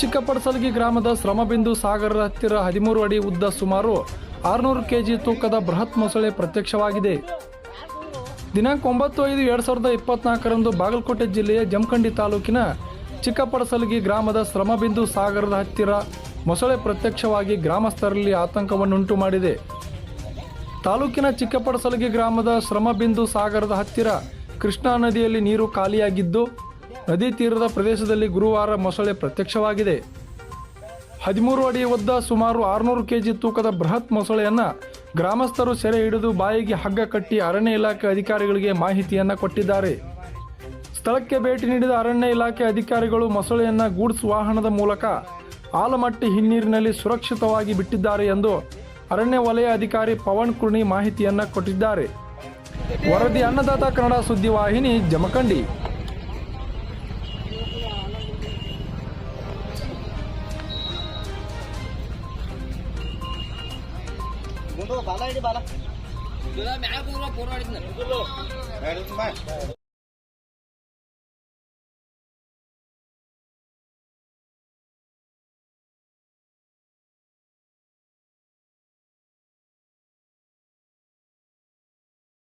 ಚಿಕ್ಕಪಡಸಲಗಿ ಗ್ರಾಮದ ಶ್ರಮಬಿಂದು ಸಾಗರದ ಹತ್ತಿರ ಹದಿಮೂರು ಅಡಿ ಉದ್ದ ಸುಮಾರು ಆರುನೂರು ಕೆಜಿ ತೂಕದ ಬೃಹತ್ ಮೊಸಳೆ ಪ್ರತ್ಯಕ್ಷವಾಗಿದೆ. ದಿನಾಂಕ ಒಂಬತ್ತು ಐದು ಎರಡು ಸಾವಿರದ ಇಪ್ಪತ್ನಾಲ್ಕರಂದು ಬಾಗಲಕೋಟೆ ಜಿಲ್ಲೆಯ ಜಮಖಂಡಿ ತಾಲೂಕಿನ ಚಿಕ್ಕಪಡಸಲಗಿ ಗ್ರಾಮದ ಶ್ರಮಬಿಂದು ಸಾಗರದ ಹತ್ತಿರ ಮೊಸಳೆ ಪ್ರತ್ಯಕ್ಷವಾಗಿ ಗ್ರಾಮಸ್ಥರಲ್ಲಿ ಆತಂಕವನ್ನುಂಟು ಮಾಡಿದೆ. ತಾಲೂಕಿನ ಚಿಕ್ಕಪಡಸಲಗಿ ಗ್ರಾಮದ ಶ್ರಮಬಿಂದು ಸಾಗರದ ಹತ್ತಿರ ಕೃಷ್ಣಾ ನದಿಯಲ್ಲಿ ನೀರು ಖಾಲಿಯಾಗಿದ್ದು ನದಿ ತೀರದ ಪ್ರದೇಶದಲ್ಲಿ ಗುರುವಾರ ಮೊಸಳೆ ಪ್ರತ್ಯಕ್ಷವಾಗಿದೆ. ಹದಿಮೂರು ಅಡಿ ಉದ್ದ ಸುಮಾರು ಆರುನೂರು ಕೆಜಿ ತೂಕದ ಬೃಹತ್ ಮೊಸಳೆಯನ್ನು ಗ್ರಾಮಸ್ಥರು ಸೆರೆ ಹಿಡಿದು ಬಾಯಿಗೆ ಹಗ್ಗ ಕಟ್ಟಿ ಅರಣ್ಯ ಇಲಾಖೆ ಅಧಿಕಾರಿಗಳಿಗೆ ಮಾಹಿತಿಯನ್ನು ಕೊಟ್ಟಿದ್ದಾರೆ. ಸ್ಥಳಕ್ಕೆ ಭೇಟಿ ನೀಡಿದ ಅರಣ್ಯ ಇಲಾಖೆ ಅಧಿಕಾರಿಗಳು ಮೊಸಳೆಯನ್ನು ಗೂಡ್ಸ್ ವಾಹನದ ಮೂಲಕ ಆಲಮಟ್ಟಿ ಹಿನ್ನೀರಿನಲ್ಲಿ ಸುರಕ್ಷಿತವಾಗಿ ಬಿಟ್ಟಿದ್ದಾರೆ ಎಂದು ಅರಣ್ಯ ವಲಯ ಅಧಿಕಾರಿ ಪವನ್ ಕುರ್ಣಿ ಮಾಹಿತಿಯನ್ನು ಕೊಟ್ಟಿದ್ದಾರೆ. ವರದಿ ಅನ್ನದಾತ ಕನ್ನಡ ಸುದ್ದಿವಾಹಿನಿ ಜಮಖಂಡಿ. ಬಾಲ ಹಿಡಿ ಬಾಲ ಮ್ಯಾಗ ಪೂರ್ವ ಪೂರ್ವ ಹೊಡಿತೀನಿ